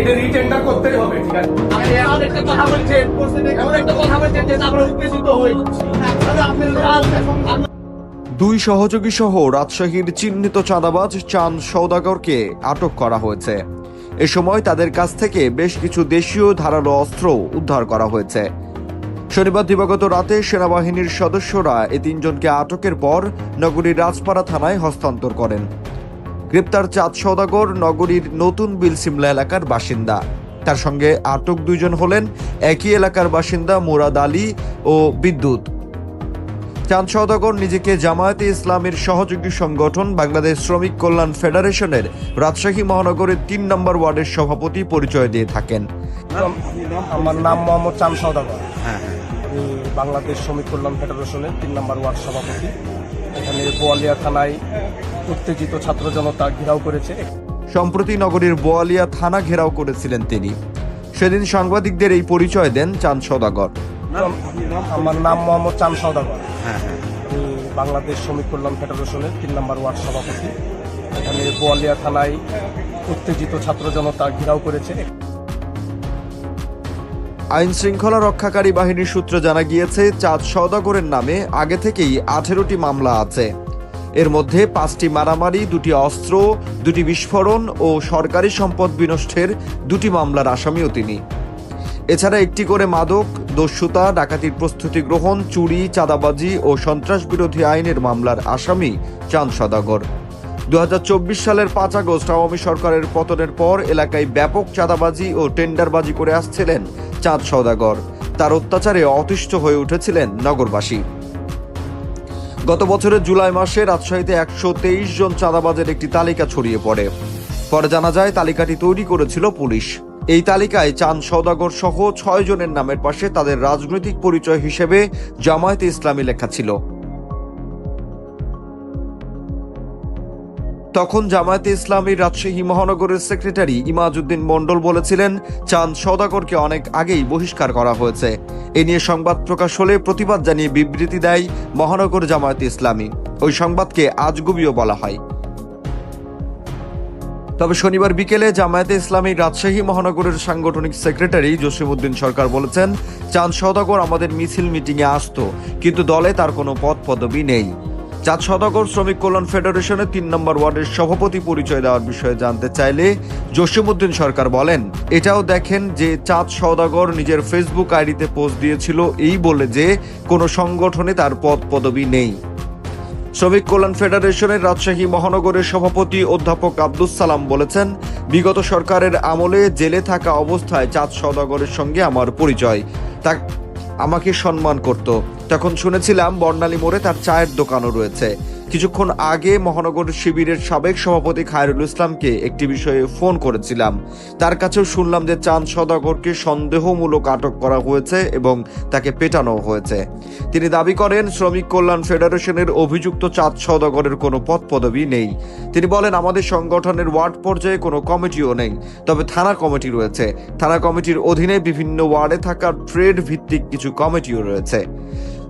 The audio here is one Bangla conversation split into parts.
এটা রিটেন্ডার করতেই হবে ঠিক আছে? এমন একটা কথা বলছেন। এমন একটা কথা বলছেন যে আমরা উত্তেজিত হই। দুই সহযোগী সহ রাজশাহীর চিহ্নিত চাঁদাবাজ চাঁদ সৌদাগরকে আটক করা হয়েছে। এ সময় তাদের কাছ থেকে বেশ কিছু দেশীয় ধারালো অস্ত্র উদ্ধার করা হয়েছে। শনিবার দিবাগত রাতে সেনাবাহিনীর সদস্যরা এই তিনজনকে আটকের পর নগরীর রাজপাড়া থানায় হস্তান্তর করেন। গ্রেপ্তার চাঁদ সৌদাগর নগরীর নতুন বিল সিমলা এলাকার বাসিন্দা। তার সঙ্গে আটক দুইজন হলেন একই এলাকার বাসিন্দা মুরাদ আলী ও বিদ্যুৎ। চাঁদ সওদাগর নিজেকে জামায়াতে ইসলামের সহযোগী সংগঠন বাংলাদেশ শ্রমিক কল্যাণ ফেডারেশনের রাজশাহী মহানগরের তিন নম্বর ওয়ার্ডের সভাপতি পরিচয় দিয়ে থাকেন। আমার নাম মোহাম্মদ চাঁদ সওদাগর। আমি বাংলাদেশ শ্রমিক কল্যাণ ফেডারেশনের তিন নম্বর ওয়ার্ড সভাপতি। এখানে বোয়ালিয়া থানায় উত্তেজিত ছাত্র জনতা ঘেরাও করেছে। সম্প্রতি নগরীর বোয়ালিয়া থানা ঘেরাও করেছিলেন তিনি। সেদিন সাংবাদিকদের এই পরিচয় দেন চাঁদ সওদাগর। আমার নাম মোহাম্মদ চান সওদাগর। আমি বাংলাদেশ শ্রমিক কল্যাণ ফেডারেশনের তিন নম্বর ওয়ার্ড সভাপতি। এখানে বোয়ালিয়া থানায় উত্তেজিত ছাত্র জনতা ঘেরাও করেছে। আইন শৃঙ্খলা রক্ষাকারী বাহিনীর সূত্রে জানা গিয়েছে, চাঁদ সওদাগরের নামে আগে থেকেই আঠেরোটি মামলা আছে। এর মধ্যে পাঁচটি মারামারি, দুটি অস্ত্র, দুটি বিস্ফোরণ ও সরকারি সম্পদ বিনষ্টের দুটি মামলার আসামিও তিনি। এছাড়া একটি করে মাদক, দস্যুতা, ডাকাতির প্রস্তুতি গ্রহণ, চুরি, চাঁদাবাজি ও সন্ত্রাস বিরোধী আইনের মামলার আসামি চাঁদ সদাগর দু হাজার চব্বিশ সালের পাঁচ আগস্ট আওয়ামী সরকারের পতনের পর এলাকায় ব্যাপক চাঁদাবাজি ও টেন্ডারবাজি করে আসছিলেন চাঁদ সওদাগর। তার অত্যাচারে অতিষ্ঠ হয়ে উঠেছিলেন নগরবাসী। গত বছরের জুলাই মাসে রাজশাহীতে একশো তেইশ জন চাঁদাবাজের একটি তালিকা ছড়িয়ে পড়ে। পরে জানা যায়, তালিকাটি তৈরি করেছিল পুলিশ। এই তালিকায় চাঁদ সওদাগর সহ ছয় জনের নামের পাশে তাদের রাজনৈতিক পরিচয় হিসেবে জামায়াতে ইসলামী লেখা ছিল। তখন জামায়াতে ইসলামী রাজশাহী মহানগরের সেক্রেটারি ইমাজউদ্দিন মণ্ডল বলেছিলেন, চাঁদ সওদাগরকে অনেক আগেই বহিষ্কার করা হয়েছে। এ নিয়ে সংবাদ প্রকাশ হলে প্রতিবাদ জানিয়ে বিবৃতি দেয় মহানগর জামায়াতে ইসলামী। ওই সংবাদকে আজগুবিও বলা হয়। তবে শনিবার বিকেলে জামায়াতে ইসলামী রাজশাহী মহানগরের সাংগঠনিক সেক্রেটারি জসিমউদ্দিন সরকার বলেছেন, চাঁদ সওদাগর আমাদের মিছিল মিটিংয়ে আসতো, কিন্তু দলে তার কোনো পদ পদবি নেই। চাঁদ সদাগর শ্রমিক কল্যাণ ফেডারেশনের তিন নম্বর ওয়ার্ডের সভাপতি পরিচয় দেওয়ার বিষয়ে জানতে চাইলে জসিমউদ্দিন সরকার বলেন, এটাও দেখেন যে চাঁদ সওদাগর নিজের ফেসবুক আইডিতে পোস্ট দিয়েছিল, এই বলে যে কোনো সংগঠনে তার পদ পদবি নেই। শ্রমিক কল্যাণ ফেডারেশনের রাজশাহী মহানগরের সভাপতি অধ্যাপক আব্দুস সালাম বলেছেন, বিগত সরকারের আমলে জেলে থাকা অবস্থায় চাঁদ সওদাগরের সঙ্গে আমার পরিচয়। তা আমাকে সম্মান করত। তখন শুনেছিলাম বর্ণালী মোড়ে তার চায়ের দোকানও রয়েছে। কিছুক্ষণ আগে মহানগর শিবিরের সাবেক সভাপতি খায়রুল ইসলামকে একটি বিষয়ে ফোন করেছিলাম। তার কাছেও শুনলাম যে চাঁদ সদাগরকে সন্দেহমূলক আটক করা হয়েছে এবং তাকে পেটানো হয়েছে। তিনি দাবি করেন, শ্রমিক কল্যাণ ফেডারেশনের অভিযুক্ত চাঁদ সদাগরের কোনো পদ পদবি নেই। তিনি বলেন, আমাদের সংগঠনের ওয়ার্ড পর্যায়ে কোনো কমিটিও নেই, তবে থানা কমিটি রয়েছে। থানা কমিটির অধীনে বিভিন্ন ওয়ার্ডে থাকা ট্রেড ভিত্তিক কিছু কমিটিও রয়েছে।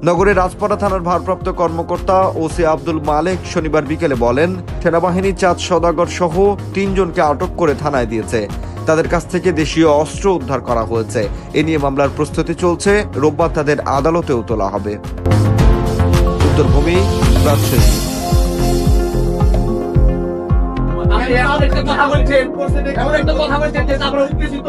নগরের রাজপাড়া থানার ভারপ্রাপ্ত কর্মকর্তা ওসি আব্দুল মালেক শনিবার বিকেলে বলেন, সেনাবাহিনী চাঁদ সদাগর সহ তিনজনকে আটক করে থানায় দিয়েছে। তাদের কাছ থেকে দেশীয় অস্ত্র উদ্ধার করা হয়েছে। এ নিয়ে মামলার প্রস্তুতি চলছে। রোববার তাদের আদালতেও তোলা হবে। উত্তরভূমি কথা বলছেন আমরা উত্তেজিত